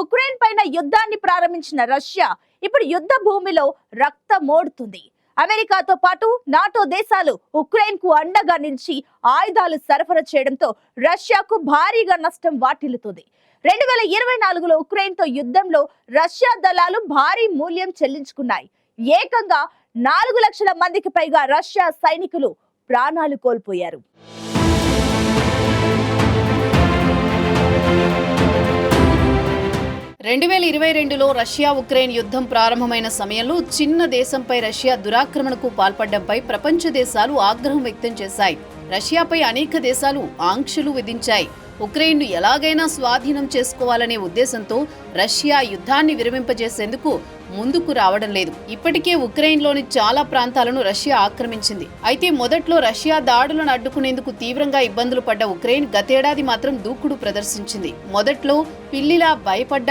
Ukraine పైన యుద్ధాన్ని ప్రారంభించిన రష్యా ఇప్పుడు యుద్ధ భూమిలో రక్తమోడుతుంది అమెరికాతో పాటు నాటో దేశాలు ఉక్రెయిన్కు అండగా నిలిచి ఆయుధాలు సరఫరా చేయడంతో రష్యాకు భారీగా నష్టం వాటిల్లుతుంది. రెండు వేల ఇరవై నాలుగులో ఉక్రెయిన్తో యుద్ధంలో రష్యా దళాలు భారీ మూల్యం చెల్లించుకున్నాయి. ఏకంగా నాలుగు లక్షల మందికి పైగా రష్యా సైనికులు ప్రాణాలు కోల్పోయారు. రెండు వేల ఇరవై రెండులో రష్యా ఉక్రెయిన్ యుద్ధం ప్రారంభమైన సమయంలో చిన్న దేశంపై రష్యా దురాక్రమణకు పాల్పడడంపై ప్రపంచ దేశాలు ఆగ్రహం వ్యక్తం చేశాయి. రష్యాపై అనేక దేశాలు ఆంక్షలు విధించాయి. ఉక్రెయిన్ను ఎలాగైనా స్వాధీనం చేసుకోవాలనే ఉద్దేశంతో రష్యా యుద్ధాన్ని విరమింపజేసేందుకు ముందుకు రావడం లేదు. ఇప్పటికే ఉక్రెయిన్లోని చాలా ప్రాంతాలను రష్యా ఆక్రమించింది. అయితే మొదట్లో రష్యా దాడులను అడ్డుకునేందుకు తీవ్రంగా ఇబ్బందులు పడ్డ ఉక్రెయిన్ గతేడాది మాత్రం దూకుడు ప్రదర్శించింది. మొదట్లో పిల్లిలా భయపడ్డ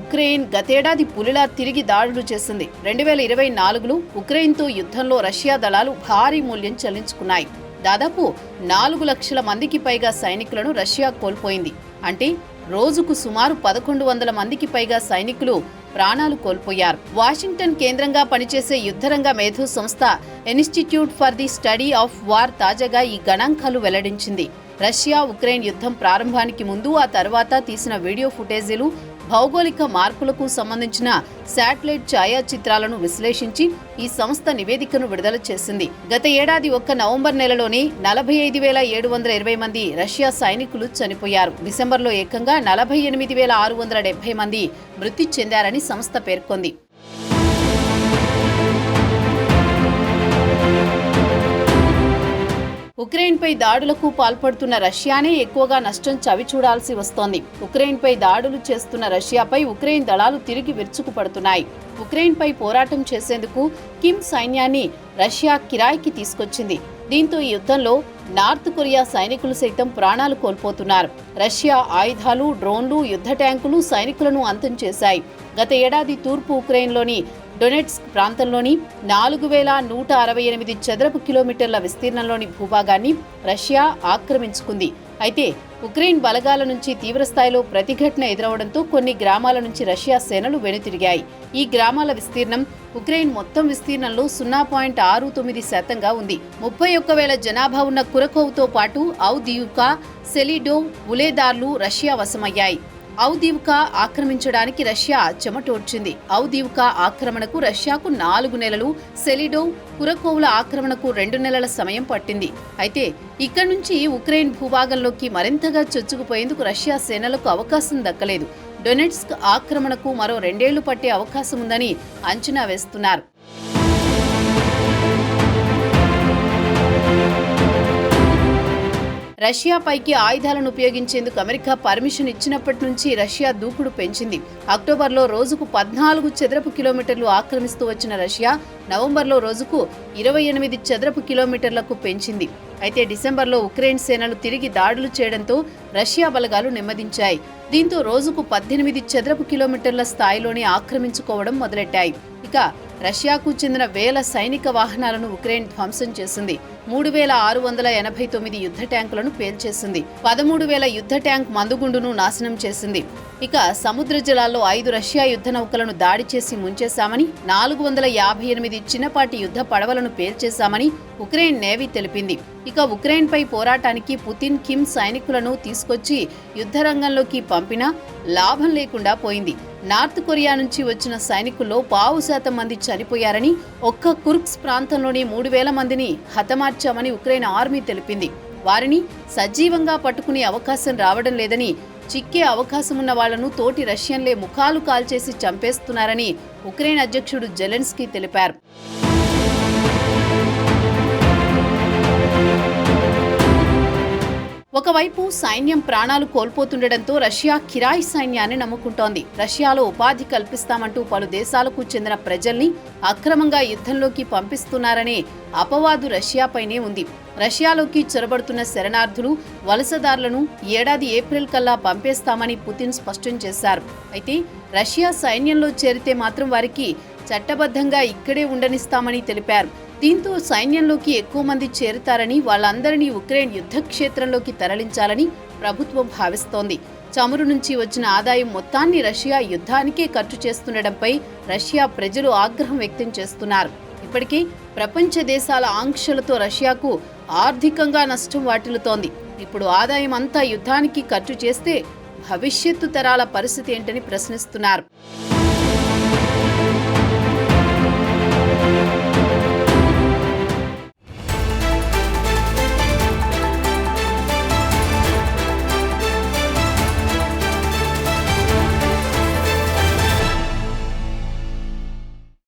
ఉక్రెయిన్ గతేడాది పులిలా తిరిగి దాడులు చేసింది. రెండు వేల ఇరవై నాలుగులో ఉక్రెయిన్తో యుద్ధంలో రష్యా దళాలు భారీ మూల్యం చెల్లించుకున్నాయి. దాదాపు నాలుగు లక్షల మందికి పైగా సైనికులను రష్యా కోల్పోయింది. అంటే రోజుకు సుమారు పదకొండు వందల మందికి పైగా సైనికులు ప్రాణాలు కోల్పోయారు. వాషింగ్టన్ కేంద్రంగా పనిచేసే యుద్ధరంగ మేధో సంస్థ institute for the study of war తాజాగా ఈ గణాంకాలు వెల్లడించింది. రష్యా ఉక్రెయిన్ యుద్ధం ప్రారంభానికి ముందు ఆ తర్వాత తీసిన వీడియో ఫుటేజీలు భౌగోళిక మార్పులకు సంబంధించిన శాటిలైట్ ఛాయాచిత్రాలను విశ్లేషించి ఈ సంస్థ నివేదికను విడుదల చేసింది. గత ఏడాది ఒక్క నవంబర్ నెలలోనే నలభై ఐదు వేల ఏడు వందల ఇరవై మంది రష్యా సైనికులు చనిపోయారు. డిసెంబర్లో ఏకంగా నలభై ఎనిమిది వేల ఆరు వందల డెబ్బై మంది మృతి చెందారని సంస్థ పేర్కొంది. ఉక్రెయిన్పై దాడులకు పాల్పడుతున్న రష్యానే ఎక్కువగా నష్టం చవిచూడాల్సి వస్తోంది. ఉక్రెయిన్పై దాడులు చేస్తున్న రష్యాపై ఉక్రెయిన్ దళాలు తిరిగి విరుచుకుపడుతున్నాయి. ఉక్రెయిన్పై పోరాటం చేసేందుకు కిమ్ సైన్యాన్ని రష్యా కిరాయికి తీసుకొచ్చింది. దీంతో ఈ యుద్ధంలో నార్త్ కొరియా సైనికులు సైతం ప్రాణాలు కోల్పోతున్నారు. రష్యా ఆయుధాలు డ్రోన్లు యుద్ధ ట్యాంకులు సైనికులను అంతం చేశాయి. గత ఏడాది తూర్పు ఉక్రెయిన్లోని డొనెట్స్క్ ప్రాంతంలోని నాలుగు వేల నూట అరవై ఎనిమిది చదరపు కిలోమీటర్ల విస్తీర్ణంలోని భూభాగాన్ని రష్యా ఆక్రమించుకుంది. అయితే ఉక్రెయిన్ బలగాల నుంచి తీవ్రస్థాయిలో ప్రతిఘటన ఎదురవడంతో కొన్ని గ్రామాల నుంచి రష్యా సేనలు వెనుతిరిగాయి. ఈ గ్రామాల విస్తీర్ణం ఉక్రెయిన్ మొత్తం విస్తీర్ణంలో సున్నా పాయింట్ ఆరు తొమ్మిది శాతంగా ఉంది. ముప్పై ఒక్క వేల జనాభా ఉన్న కురకోవ్తో పాటు ఔదియుకా సెలిడో ఉలేదార్లు రష్యా వశమయ్యాయి. ఔదీవ్కా ఆక్రమించడానికి రష్యా చెమటోడ్చింది. ఔదీవ్కా ఆక్రమణకు రష్యాకు నాలుగు నెలలు సెలిడోవ్ కురకోవుల ఆక్రమణకు రెండు నెలల సమయం పట్టింది. అయితే ఇక్కడి నుంచి ఉక్రెయిన్ భూభాగంలోకి మరింతగా చొచ్చుకుపోయేందుకు రష్యా సేనలకు అవకాశం దక్కలేదు. డొనెట్స్క్ ఆక్రమణకు మరో రెండేళ్ళు పట్టే అవకాశం ఉందని అంచనా వేస్తున్నారు. రష్యాపైకి ఆయుధాలను ఉపయోగించేందుకు అమెరికా పర్మిషన్ ఇచ్చినప్పటి నుంచి రష్యా దూకుడు పెంచింది. అక్టోబర్లో రోజుకు పద్నాలుగు చదరపు కిలోమీటర్లు ఆక్రమిస్తూ వచ్చిన రష్యా నవంబర్లో రోజుకు ఇరవై ఎనిమిది చదరపు కిలోమీటర్లకు పెంచింది. అయితే డిసెంబర్లో ఉక్రెయిన్ సేనలు తిరిగి దాడులు చేయడంతో రష్యా బలగాలు నెమ్మదించాయి. దీంతో రోజుకు పద్దెనిమిది చదరపు కిలోమీటర్ల స్థాయిలోనే ఆక్రమించుకోవడం మొదలెట్టాయి. ఇక రష్యాకు చెందిన వేల సైనిక వాహనాలను ఉక్రెయిన్ ధ్వంసం చేసింది. మూడు వేల ఆరు వందల ఎనభై తొమ్మిది యుద్ధ ట్యాంకులను పేల్చేసింది. పదమూడు వేల యుద్ధ ట్యాంక్ మందుగుండును నాశనం చేసింది. ఇక సముద్ర జలాల్లో ఐదు రష్యా యుద్ధ నౌకలను దాడి చేసి ముంచేశామని నాలుగు వందల యాభై ఎనిమిది చిన్నపాటి యుద్ధ పడవలను పేల్చేశామని ఉక్రెయిన్ నేవీ తెలిపింది. ఇక ఉక్రెయిన్పై పోరాటానికి పుతిన్ కిమ్ సైనికులను తీసుకొచ్చి యుద్ధ రంగంలోకి పంపినా లాభం లేకుండా పోయింది. నార్త్ కొరియా నుంచి వచ్చిన సైనికుల్లో పావు శాతం మంది చనిపోయారని ఒక్క కుర్క్స్ ప్రాంతంలోని మూడు వేల మందిని హతమార్చామని ఉక్రెయిన్ ఆర్మీ తెలిపింది. వారిని సజీవంగా పట్టుకునే అవకాశం రావడం లేదని చిక్కే అవకాశమున్న వాళ్ళను తోటి రష్యన్లే ముఖాలు కాల్చేసి చంపేస్తున్నారని ఉక్రెయిన్ అధ్యక్షుడు జెలెన్స్కీ తెలిపారు. ఒకవైపు సైన్యం ప్రాణాలు కోల్పోతుండటంతో రష్యా కిరాయి సైన్యాన్ని నమ్ముకుంటోంది. రష్యాలో ఉపాధి కల్పిస్తామంటూ పలు దేశాలకు చెందిన ప్రజల్ని అక్రమంగా యుద్ధంలోకి పంపిస్తున్నారనే అపవాదు రష్యాపైనే ఉంది. రష్యాలోకి చొరబడుతున్న శరణార్థులు వలసదారులను ఏడాది ఏప్రిల్ కల్లా పంపేస్తామని పుతిన్ స్పష్టం చేశారు. అయితే రష్యా సైన్యంలో చేరితే మాత్రం వారికి చట్టబద్ధంగా ఇక్కడే ఉండనిస్తామని తెలిపారు. దీంతో సైన్యంలోకి ఎక్కువ మంది చేరుతారని వాళ్ళందరినీ ఉక్రెయిన్ యుద్ధ క్షేత్రంలోకి తరలించాలని ప్రభుత్వం భావిస్తోంది. చమురు నుంచి వచ్చిన ఆదాయం మొత్తాన్ని రష్యా యుద్ధానికే ఖర్చు చేస్తుండటంపై రష్యా ప్రజలు ఆగ్రహం వ్యక్తం చేస్తున్నారు. ఇప్పటికీ ప్రపంచ దేశాల ఆంక్షలతో రష్యాకు ఆర్థికంగా నష్టం వాటిల్లుతోంది. ఇప్పుడు ఆదాయం అంతా యుద్ధానికి ఖర్చు చేస్తే భవిష్యత్తు తరాల పరిస్థితి ఏంటని ప్రశ్నిస్తున్నారు.